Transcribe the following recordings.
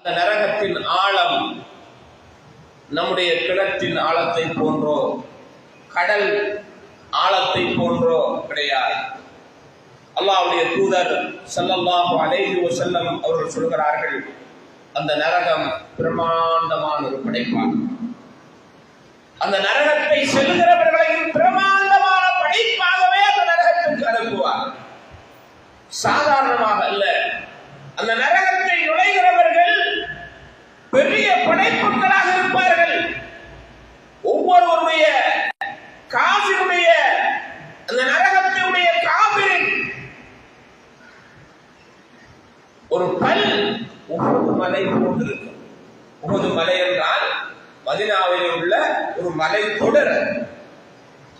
அந்த நரகத்தின் ஆழம் நம்முடைய கிணற்றின் ஆழத்தை போன்றோ கடல் ஆழத்தை போன்றோ கிடையாது. அல்லாவுடைய தூதர் ஸல்லல்லாஹு அலைஹி செல்லம் அவர்கள் சொல்கிறார்கள் அந்த நரகம் பிரமாண்டமான ஒரு படைப்பாகும். அந்த நரகத்தை செல்கிறவர்களையும் பிரமாண்டமான படைப்பாகவே அந்த நரகத்திற்கு அனுப்புவார். சாதாரணமாக அல்ல அந்த நரக படைப்புகளாக இருப்பார்கள். ஒவ்வொருவருடைய காசினுடைய அந்த நரகத்தினுடைய காபிரின் ஒரு பல் உகது மலை போன்றிருக்கும் உகது மலை என்றால் மதினாவில் உள்ள ஒரு மலை தொடர்.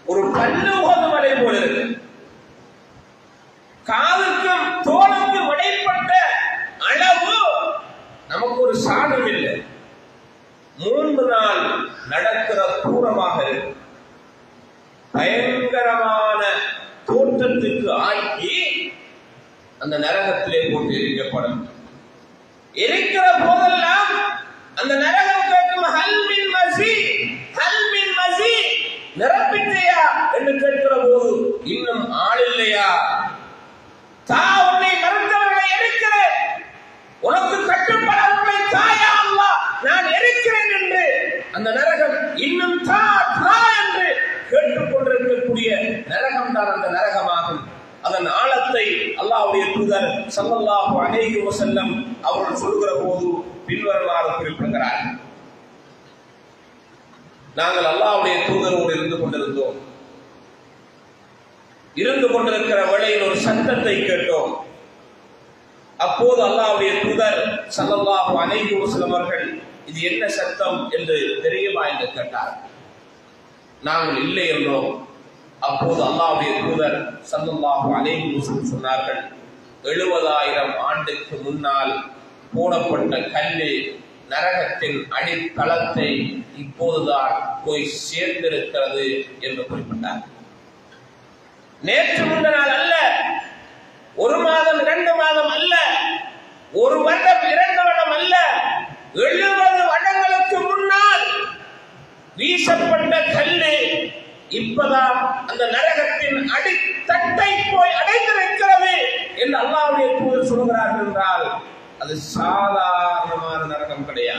ஒரு பல்லு உகது மலை போல இருக்கு காதுக்கும் தோலுக்கும் இடைப்பட்ட அளவு நமக்கு ஒரு சாதம் இல்லை மூன்று நாள் நடக்கிற தூரமாக இருக்கு. பயங்கரமான தோற்றத்துக்கு ஆக்கி அந்த நரகத்திலே போட்டு எரிக்கப்படும். எரிக்கிற போதெல்லாம் அந்த நரகம் கேட்கும் இன்னும் தா தா என்று கேட்டுக்கொண்டிருக்கக்கூடிய நரகம் தான் அந்த நரகமாகும். அதன் ஆழத்தை அல்லாஹ்வுடைய தூதர் சல்லல்லாஹு அலைஹி வஸல்லம் அவர்கள் சொல்கிற போது பின்வருமாறு குறிப்பிடுகிறார். நாங்கள் அல்லாவுடைய தூதரோடு இருந்து கொண்டிருந்தோம். இருந்து கொண்டிருக்கிற வேளையில் ஒரு சத்தத்தை கேட்டோம். அப்போது அல்லாவுடைய தூதர் சல்லல்லாஹு அலைஹி வஸல்லம் அவர்கள் இது என்ன சத்தம் என்று தெரியுமா என்று கேட்டார். நாங்கள் இல்லை என்றோம். அப்போது அல்லாஹ்வுடைய தூதர் சல்லல்லாஹு அலைஹி வஸல்லம் சொன்னார்கள் எழுபதாயிரம் ஆண்டுக்கு முன்னால் போடப்பட்ட கல்லு நரகத்தின் அடித்தளத்தை இப்போதுதான் போய் சேர்ந்திருக்கிறது என்று குறிப்பிட்டார். நேற்று முந்த நாள் அல்ல ஒரு மாதம் இரண்டு மாதம் அல்ல ஒரு வருடம் இரண்டு வருடம் அல்ல எழுபது வருடங்களுக்கு முன்னால் வீசப்பட்ட கல்லு இப்பதான் அந்த நரகத்தின் அடித்தட்டை போய் அடைந்திருக்கிறது என்று அல்லாவுடைய தூதர் சொல்கிறார்கள் என்றால் அது சாதாரணமான நரகம் கிடையாது.